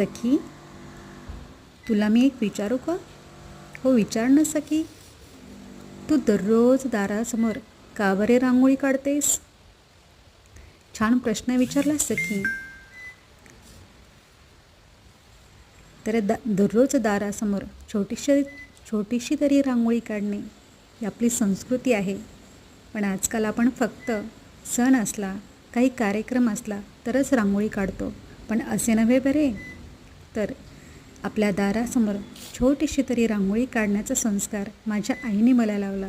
सखी तुला मी एक विचारू का? हो विचार ना सखी. तू दररोज दारासमोर का बरे रांगोळी काढतेस? छान प्रश्न विचारला सखी. तर दा दररोज दारासमोर छोटीशी छोटीशी तरी रांगोळी काढणे ही आपली संस्कृती आहे. पण आजकाल आपण फक्त सण असला काही कार्यक्रम असला तरच रांगोळी काढतो. पण असे नव्हे बरे. तर आपल्या दारासमोर छोटीशी तरी रांगोळी काढण्याचा संस्कार माझ्या आईने मला लावला.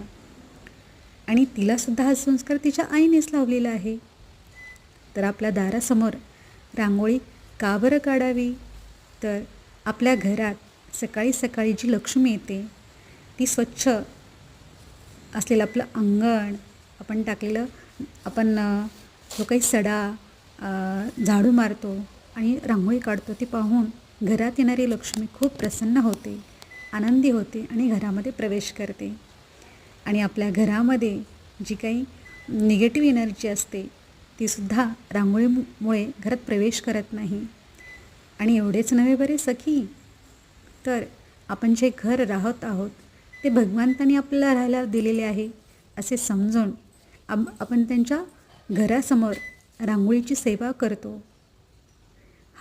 आणि तिलासुद्धा हा संस्कार तिच्या आईनेच लावलेला आहे. तर आपल्या दारासमोर रांगोळी का बरं काढावी? तर आपल्या घरात सकाळी सकाळी जी लक्ष्मी येते ती स्वच्छ असलेलं आपलं अंगण आपण टाकलेलं आपण जो काही सडा झाडू मारतो आणि रांगोळी काढतो ती पाहून घरात येणारी लक्ष्मी खूप प्रसन्न होते आनंदी होते आणि घरामध्ये प्रवेश करते. आणि आपल्या घरामध्ये जी काही निगेटिव्ह एनर्जी असते तीसुद्धा रांगोळीमुळे घरात प्रवेश करत नाही. आणि एवढेच नव्हे बरे सखी? तर आपण जे घर राहत आहोत ते भगवंतानी आपल्याला राहायला दिलेले आहे असे समजून आप आपण त्यांच्या घरासमोर रांगोळीची सेवा करतो.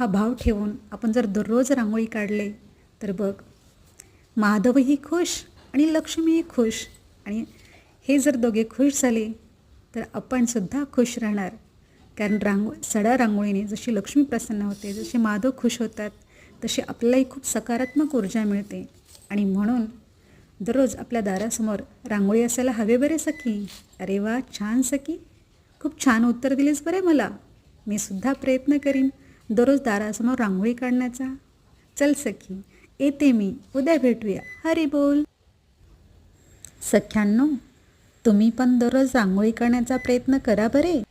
हा भाव ठेवून आपण जर दररोज रांगोळी काढले तर बघ माधवही खुश आणि लक्ष्मीही खुश. आणि हे जर दोघे खुश झाले तर आपणसुद्धा खुश राहणार. कारण रांगो सडा रांगोळीने जशी लक्ष्मी प्रसन्न होते जसे माधव खुश होतात तशी आपल्यालाही खूप सकारात्मक ऊर्जा मिळते. आणि म्हणून दररोज आपल्या दारासमोर रांगोळी असायला हवे बरे सखी? अरे वा छान सखी. खूप छान उत्तर दिलेस बरे मला. मी सुद्धा प्रयत्न करीन. दररोज दारासमोर रांगोळी काढण्याचा? चल सखी येते मी. उद्या भेटूया. हरी बोल. सख्यांनो तुम्ही पण दररोज रांगोळी काढण्याचा प्रयत्न करा बरे.